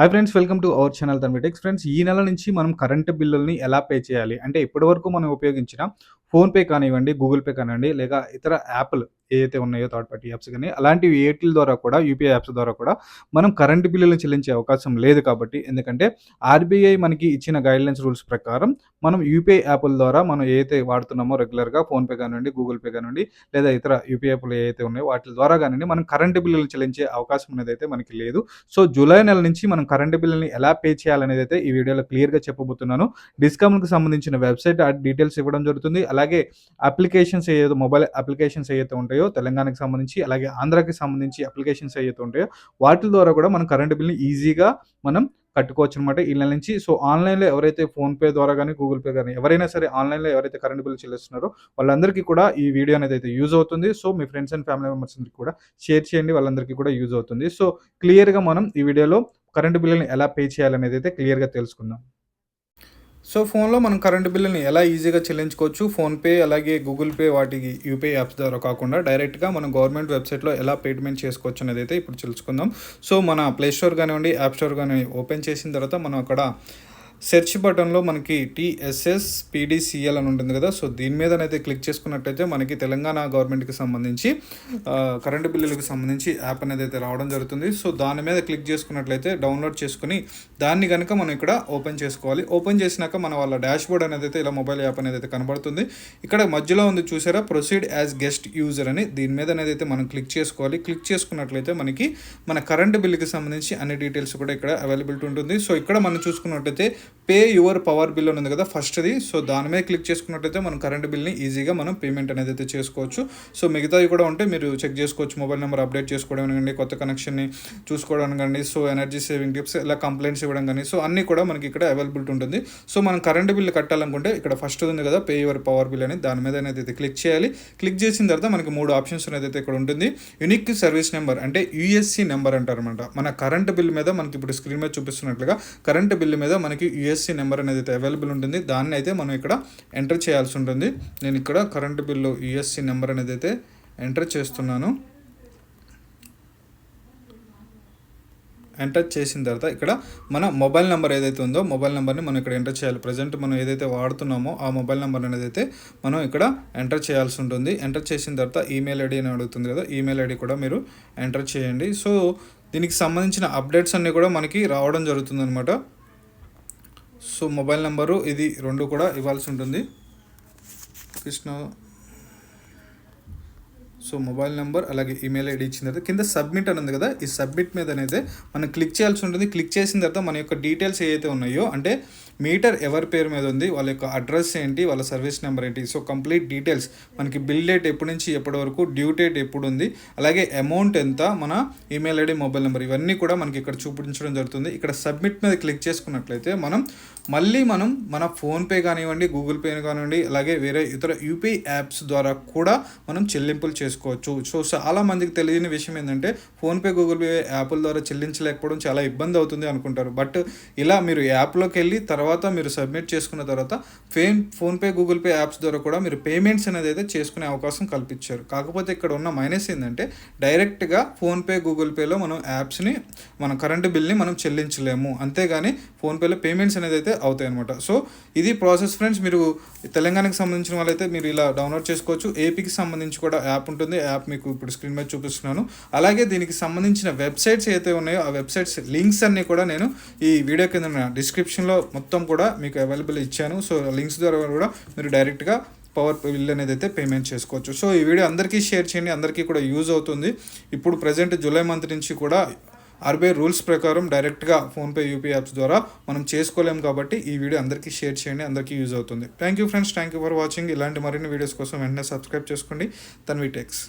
Hi friends welcome to our channel తన్మిటెక్స్ friends ఈ నెల నుంచి మనం కరెంటు బిల్లుల్ని ఎలా పే చేయాలి? అంటే ఇప్పటివరకు మనం ఉపయోగించిన ఫోన్పే కానివ్వండి గూగుల్ పే కానివ్వండి లేక ఇతర యాప్లు ఏదైతే ఉన్నాయో థర్డ్ పార్టీ యాప్స్ కానీ అలాంటివి ఏటీల ద్వారా కూడా యూపీఐ యాప్స్ ద్వారా కూడా మనం కరెంటు బిల్లులను చెల్లించే అవకాశం లేదు కాబట్టి. ఎందుకంటే ఆర్బీఐ మనకి ఇచ్చిన గైడ్లైన్స్ రూల్స్ ప్రకారం మనం యూపీఐ యాప్ల ద్వారా మనం ఏదైతే వాడుతున్నామో రెగ్యులర్గా ఫోన్పే కానివ్వండి గూగుల్ పే కానివ్వండి లేదా ఇతర యూపీఐ యాప్లు ఏవైతే ఉన్నాయో వాటి ద్వారా కానివ్వండి మనం కరెంటు బిల్లులు చెల్లించే అవకాశం అనేది అయితే మనకి లేదు. సో జూలై నెల నుంచి మనం కరెంటు బిల్లుని ఎలా పే చేయాలనేది అయితే ఈ వీడియోలో క్లియర్గా చెప్పబోతున్నాను. డిస్కౌంట్కి సంబంధించిన వెబ్సైట్ డీటెయిల్స్ ఇవ్వడం జరుగుతుంది. అలాగే అప్లికేషన్స్ ఏదైతే మొబైల్ అప్లికేషన్స్ ఏవైతే ఉంటాయో తెలంగాణకి సంబంధించి అలాగే ఆంధ్రాకి సంబంధించి అప్లికేషన్స్ ఏవైతే ఉంటాయో వాటి ద్వారా కూడా మనం కరెంటు బిల్ని ఈజీగా మనం కట్టుకోవచ్చు అనమాట ఈ నెల నుంచి. సో ఆన్లైన్లో ఎవరైతే ఫోన్పే ద్వారా కానీ గూగుల్ పే కానీ ఎవరైనా సరే ఆన్లైన్లో ఎవరైతే కరెంట్ బిల్ చెల్లిస్తున్నారో వాళ్ళందరికీ కూడా ఈ వీడియో అనేది అయితే యూజ్ అవుతుంది. సో మీ ఫ్రెండ్స్ అండ్ ఫ్యామిలీ మెంబర్స్ కూడా షేర్ చేయండి. వాళ్ళందరికీ కూడా యూజ్ అవుతుంది. సో క్లియర్గా మనం ఈ వీడియోలో కరెంటు బిల్లుని ఎలా పే చేయాలనేది అయితే క్లియర్గా తెలుసుకుందాం. సో ఫోన్లో మనం కరెంటు బిల్లుని ఎలా ఈజీగా చెల్లించుకోవచ్చు? ఫోన్పే అలాగే గూగుల్ పే వాటికి యూపీఐ యాప్స్ ద్వారా కాకుండా డైరెక్ట్గా మనం గవర్నమెంట్ వెబ్సైట్లో ఎలా పేమెంట్ చేసుకోవచ్చు అనేది అయితే ఇప్పుడు తెలుసుకుందాం. సో మన ప్లే స్టోర్ కానివ్వండి యాప్ స్టోర్ కానివ్వండి ఓపెన్ చేసిన తర్వాత మనం అక్కడ సెర్చ్ బటన్లో మనకి టీఎస్ఎస్ పీడీసీఎల్ అని ఉంటుంది కదా. సో దీని మీద అయితే క్లిక్ చేసుకున్నట్టయితే మనకి తెలంగాణ గవర్నమెంట్కి సంబంధించి కరెంటు బిల్లులకు సంబంధించి యాప్ అనేది అయితే రావడం జరుగుతుంది. సో దాని మీద క్లిక్ చేసుకున్నట్లయితే డౌన్లోడ్ చేసుకుని దాన్ని కనుక మనం ఇక్కడ ఓపెన్ చేసుకోవాలి. ఓపెన్ చేసినాక మన వాళ్ళ డాష్ బోర్డ్ అనేది అయితే ఇలా మొబైల్ యాప్ అనేది అయితే కనబడుతుంది. ఇక్కడ మధ్యలో ఉంది చూసారా ప్రొసీడ్ యాజ్ గెస్ట్ యూజర్ అని. దీని మీద అనేది అయితే మనం క్లిక్ చేసుకోవాలి. క్లిక్ చేసుకున్నట్లయితే మనకి మన కరెంటు బిల్లుకి సంబంధించి అన్ని డీటెయిల్స్ కూడా ఇక్కడ అవైలబిలిటీ ఉంటుంది. సో ఇక్కడ మనం చూసుకున్నట్టయితే పే యువర్ పవర్ బిల్ అని ఉంది కదా ఫస్ట్ది. సో దాని మీద క్లిక్ చేసుకున్నట్టయితే మనం కరెంట్ బిల్ని ఈజీగా మనం పేమెంట్ అనేది అయితే చేసుకోవచ్చు. సో మిగతావి కూడా ఉంటే మీరు చెక్ చేసుకోవచ్చు మొబైల్ నెంబర్ అప్డేట్ చేసుకోవడం కానీ కొత్త కనెక్షన్ని చూసుకోవడం కానీ సో ఎనర్జీ సేవింగ్ టిప్స్ ఇలా కంప్లైంట్స్ ఇవ్వడం కానీ సో అన్నీ కూడా మనకి ఇక్కడ అవైలబిలిటీ ఉంటుంది. సో మనం కరెంట్ బిల్ కట్టాలనుకుంటే ఇక్కడ ఫస్ట్ ఉంది కదా పే యువర్ పవర్ బిల్ అని. దాని మీద అయితే క్లిక్ చేయాలి. క్లిక్ చేసిన తర్వాత మనకి మూడు ఆప్షన్స్ అనేది అయితే ఇక్కడ ఉంటుంది. యునిక్ సర్వీస్ నెంబర్ అంటే యూఎస్సి నెంబర్ అంటారు అనమాట మన కరెంట్ బిల్ మీద మనకి ఇప్పుడు స్క్రీన్ మీద చూపిస్తున్నట్లుగా కరెంట్ బిల్ మీద మనకి యుఎస్సి నెంబర్ అనేది అయితే అవైలబుల్ ఉంటుంది. దాన్ని అయితే మనం ఇక్కడ ఎంటర్ చేయాల్సి ఉంటుంది. నేను ఇక్కడ కరెంటు బిల్లు యుఎస్సి నెంబర్ అనేది అయితే ఎంటర్ చేస్తున్నాను. ఎంటర్ చేసిన తర్వాత ఇక్కడ మన మొబైల్ నెంబర్ ఏదైతే ఉందో మొబైల్ నెంబర్ని మనం ఇక్కడ ఎంటర్ చేయాలి. ప్రజెంట్ మనం ఏదైతే వాడుతున్నామో ఆ మొబైల్ నెంబర్ అనేది అయితే మనం ఇక్కడ ఎంటర్ చేయాల్సి ఉంటుంది. ఎంటర్ చేసిన తర్వాత ఈమెయిల్ ఐడి అని అడుగుతుంది కదా ఈమెయిల్ ఐడి కూడా మీరు ఎంటర్ చేయండి. సో దీనికి సంబంధించిన అప్డేట్స్ అన్నీ కూడా మనకి రావడం జరుగుతుంది అనమాట సో మొబైల్ నెంబరు ఇది రెండు కూడా ఇవ్వాల్సి ఉంటుంది. కృష్ణ సో మొబైల్ నెంబర్ అలాగే ఈమెయిల్ ఐడి ఇచ్చిన తర్వాత కింద సబ్మిట్ అని ఉంది కదా ఈ సబ్మిట్ మీద అనేది మనం క్లిక్ చేయాల్సి ఉంటుంది. క్లిక్ చేసిన తర్వాత మన యొక్క డీటెయిల్స్ ఏవైతే ఉన్నాయో అంటే మీటర్ ఎవరి పేరు మీద ఉంది వాళ్ళ యొక్క అడ్రస్ ఏంటి వాళ్ళ సర్వీస్ నెంబర్ ఏంటి సో కంప్లీట్ డీటెయిల్స్ మనకి బిల్ డేట్ ఎప్పటి నుంచి ఎప్పటి వరకు డ్యూ డేట్ ఎప్పుడు ఉంది అలాగే అమౌంట్ ఎంత మన ఈమెయిల్ ఐడి మొబైల్ నెంబర్ ఇవన్నీ కూడా మనకి ఇక్కడ చూపించడం జరుగుతుంది. ఇక్కడ సబ్మిట్ మీద క్లిక్ చేసుకున్నట్లయితే మనం మళ్ళీ మనం మన ఫోన్పే కానివ్వండి గూగుల్ పే కానివ్వండి అలాగే వేరే ఇతర యూపీఐ యాప్స్ ద్వారా కూడా మనం చెల్లింపులు చేసుకోవచ్చు. సో చాలా మందికి తెలియని విషయం ఏంటంటే ఫోన్పే గూగుల్ పే యాప్ల ద్వారా చెల్లించలేకపోవడం చాలా ఇబ్బంది అవుతుంది అనుకుంటారు. బట్ ఇలా మీరు యాప్లోకి వెళ్ళి తర్వాత మీరు సబ్మిట్ చేసుకున్న తర్వాత ఫేమ్ ఫోన్పే గూగుల్ పే యాప్స్ ద్వారా కూడా మీరు పేమెంట్స్ అనేది అయితే చేసుకునే అవకాశం కల్పించారు. కాకపోతే ఇక్కడ ఉన్న మైనస్ ఏంటంటే డైరెక్ట్గా ఫోన్పే గూగుల్ పేలో మనం యాప్స్ని మన కరెంటు బిల్ని మనం చెల్లించలేము. అంతేగాని ఫోన్పేలో పేమెంట్స్ అనేది అయితే అవుతాయి అనమాట సో ఇది ప్రాసెస్ ఫ్రెండ్స్ మీరు తెలంగాణకి సంబంధించిన వాళ్ళైతే మీరు ఇలా డౌన్లోడ్ చేసుకోవచ్చు. ఏపీకి సంబంధించి కూడా యాప్ ఉంటుంది. ఉంటుంది. యాప్ మీకు ఇప్పుడు స్క్రీన్ మీద చూపిస్తున్నాను. అలాగే దీనికి సంబంధించిన వెబ్సైట్స్ ఏవైతే ఉన్నాయో ఆ వెబ్సైట్స్ లింక్స్ అన్నీ కూడా నేను ఈ వీడియో కింద డిస్క్రిప్షన్లో మొత్తం మొత్తం కూడా మీకు అవైలబుల్ ఇచ్చాను. సో లింక్స్ ద్వారా కూడా మీరు డైరెక్ట్గా పవర్ బిల్ అనేది అయితే పేమెంట్ చేసుకోవచ్చు. సో ఈ వీడియో అందరికీ షేర్ చేయండి. అందరికీ కూడా యూజ్ అవుతుంది. ఇప్పుడు ప్రజెంట్ జూలై మంత్ నుంచి కూడా ఆర్బీఐ రూల్స్ ప్రకారం డైరెక్ట్గా ఫోన్పే యూపీఐ యాప్స్ ద్వారా మనం చేసుకోలేము కాబట్టి ఈ వీడియో అందరికీ షేర్ చేయండి అందరికీ యూజ్ అవుతుంది. Thank you friends thank you for watching ఇలాంటి మరిన్ని వీడియోస్ కోసం వెంటనే సబ్స్క్రైబ్ చేసుకోండి. తన్వి టెక్స్